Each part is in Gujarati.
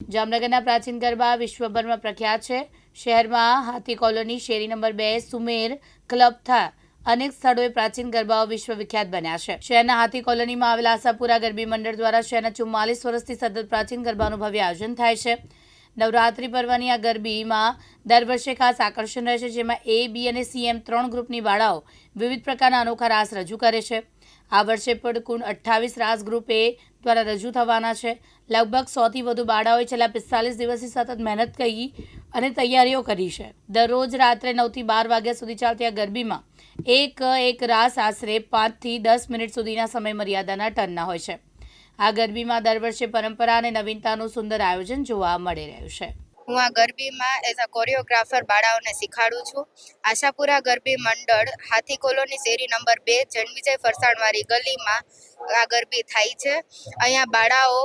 જામનગરના પ્રાચીન ગરબા વિશ્વભરમાં પ્રખ્યાત છે. શહેરમાં હાથી કોલોની, શેરી નંબર બે, સુમેર ક્લબ થા અનેક સ્થળોએ પ્રાચીન ગરબાઓ વિશ્વવિખ્યાત બન્યા છે. શહેરના હાથી કોલોનીમાં આવેલા આશાપુરા ગરબી મંડળ દ્વારા શહેરના ચુમ્માલીસ વર્ષથી સતત પ્રાચીન ગરબાનું ભવ્ય આયોજન થાય છે. નવરાત્રિ પર્વની આ ગરબીમાં દર વર્ષે ખાસ આકર્ષણ રહે છે, જેમાં એ બી અને સી એમ ત્રણ ગ્રુપની બાળાઓ વિવિધ પ્રકારના અનોખા રાસ રજૂ કરે છે. આ વર્ષે પણ કુલ અઠ્ઠાવીસ રાસ ગ્રુપ એ દ્વારા રજૂ થવાના છે. લગભગ સોથી વધુ બાળાઓએ છેલ્લા પિસ્તાલીસ દિવસથી સતત મહેનત કરી અને તૈયારીઓ કરી છે. દરરોજ રાત્રે નવથી બાર વાગ્યા સુધી ચાલતી આ ગરબીમાં એક એક રાસ આશરે પાંચથી દસ મિનિટ સુધીના સમય મર્યાદાના ટર્નના હોય છે. આ ગરબીમાં દર વર્ષે પરંપરા અને નવીનતાનું સુંદર આયોજન જોવા મળી રહ્યું છે. હું આ ગરબીમાં એઝ અ કોરિયોગ્રાફર બાળાઓને શીખાડું છું. આશાપુરા ગરબી મંડળ હાથી કોલોની શેરી નંબર બે જનવિજય ફરસાણવાળી ગલીમાં આ ગરબી થાય છે. અહીંયા બાળાઓ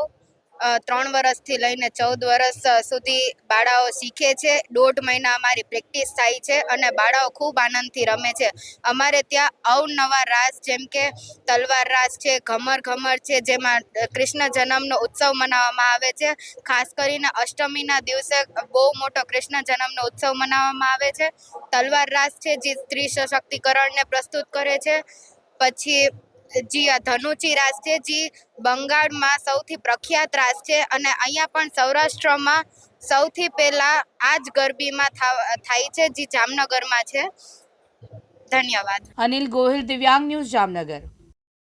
ત્રણ વર્ષથી લઈને ચૌદ વર્ષ સુધી બાળાઓ શીખે છે. દોઢ મહિના અમારી પ્રેક્ટિસ થાય છે અને બાળાઓ ખૂબ આનંદથી રમે છે. અમારે ત્યાં અવનવા રાસ જેમ કે તલવાર રાસ છે, ઘમર ઘમર છે, જેમાં કૃષ્ણ જન્મનો ઉત્સવ મનાવવામાં આવે છે. ખાસ કરીને અષ્ટમીના દિવસે બહુ મોટો કૃષ્ણ જન્મનો ઉત્સવ મનાવવામાં આવે છે. તલવાર રાસ છે જે સ્ત્રી સશક્તિકરણને પ્રસ્તુત કરે છે. પછી જી ધનુચી રાસ છે. જે, બંગાળમાં સૌથી પ્રખ્યાત રાસ છે અને અહીંયા પણ સૌરાષ્ટ્રમાં સૌથી પહેલાં આ જ ગરબીમાં થાય છે. જે, જામનગરમાં છે. ધન્યવાદ. અનિલ ગોહિલ, દિવ્યાંગ ન્યૂઝ જામનગર.